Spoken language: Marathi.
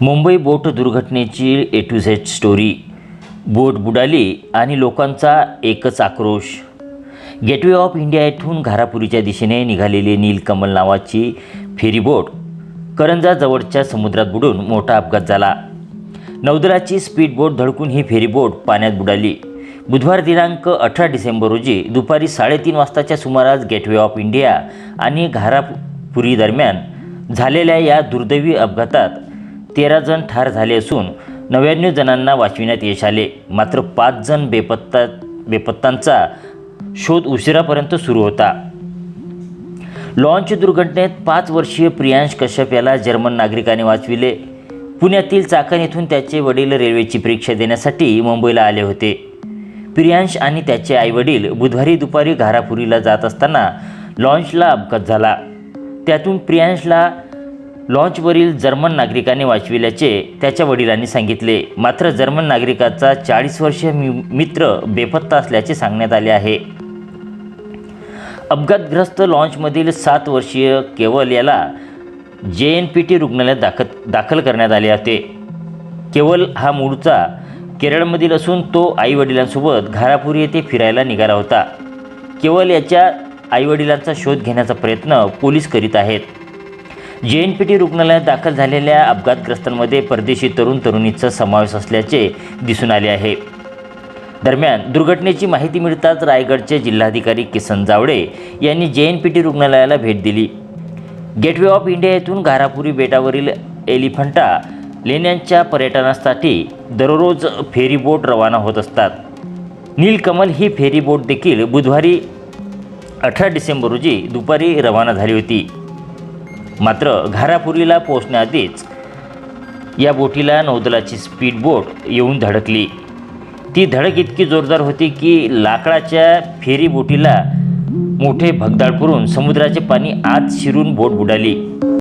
मुंबई बोट दुर्घटनेची A to Z story boat बुडाली आणि लोकांचा एकच आक्रोश. गेटवे ऑफ इंडिया येथून घारापुरीच्या दिशेने निघालेली नीलकमल नावाची फेरीबोट करंजा जवळच्या समुद्रात बुडून मोठा अपघात झाला. नौदलाची स्पीड बोट धडकून ही फेरीबोट पाण्यात बुडाली. बुधवार दिनांक अठरा डिसेंबर रोजी दुपारी साडेतीन वाजताच्या सुमारास गेटवे ऑफ इंडिया आणि घारापुरी दरम्यान झालेल्या या दुर्दैवी अपघातात तेरा जण ठार झाले असून नव्याण्णव जणांना वाचविण्यात यश आले. मात्र पाच जण बेपत्ता बेपत्तांचा शोध उशिरापर्यंत सुरू होता. लॉन्च दुर्घटनेत पाच वर्षीय प्रियांश कश्यप याला जर्मन नागरिकाने वाचविले. पुण्यातील चाकण येथून त्याचे वडील रेल्वेची परीक्षा देण्यासाठी मुंबईला आले होते. प्रियांश आणि त्याचे आईवडील बुधवारी दुपारी घारापुरीला जात असताना लॉन्चला अपघात झाला. त्यातून प्रियांशला लॉन्चवरील जर्मन नागरिकाने वाचविल्याचे त्याच्या वडिलांनी सांगितले. मात्र जर्मन नागरिकाचा चाळीस वर्षीय मि- मित्र बेपत्ता असल्याचे सांगण्यात आले आहे. अपघातग्रस्त लॉन्चमधील सात वर्षीय केवल याला जे एन पी टी रुग्णालयात दाखल दाखल करण्यात आले होते. केवल हा मूळचा केरळमधील असून तो आईवडिलांसोबत घारापुरी येथे फिरायला निघाला होता. केवल याच्या आईवडिलांचा शोध घेण्याचा प्रयत्न पोलीस करीत आहेत. जे एन पी टी रुग्णालयात दाखल झालेल्या अपघातग्रस्तांमध्ये परदेशी तरुण तरुणीचा समावेश असल्याचे दिसून आले आहे. दरम्यान दुर्घटनेची माहिती मिळताच रायगडचे जिल्हाधिकारी किसन जावडे यांनी जे एन पी टी रुग्णालयाला भेट दिली. गेटवे ऑफ इंडिया येथून घारापुरी बेटावरील एलिफंटा लेण्यांच्या पर्यटनासाठी दररोज फेरीबोट रवाना होत असतात. नीलकमल ही फेरीबोट देखील बुधवारी अठरा डिसेंबर रोजी दुपारी रवाना झाली होती. मात्र घारापुरीला पोहोचण्याआधीच या बोटीला नौदलाची स्पीड बोट येऊन धडकली. ती धडक इतकी जोरदार होती की लाकडाच्या फेरी बोटीला मोठे भगदाड करून समुद्राचे पाणी आत शिरून बोट बुडाली.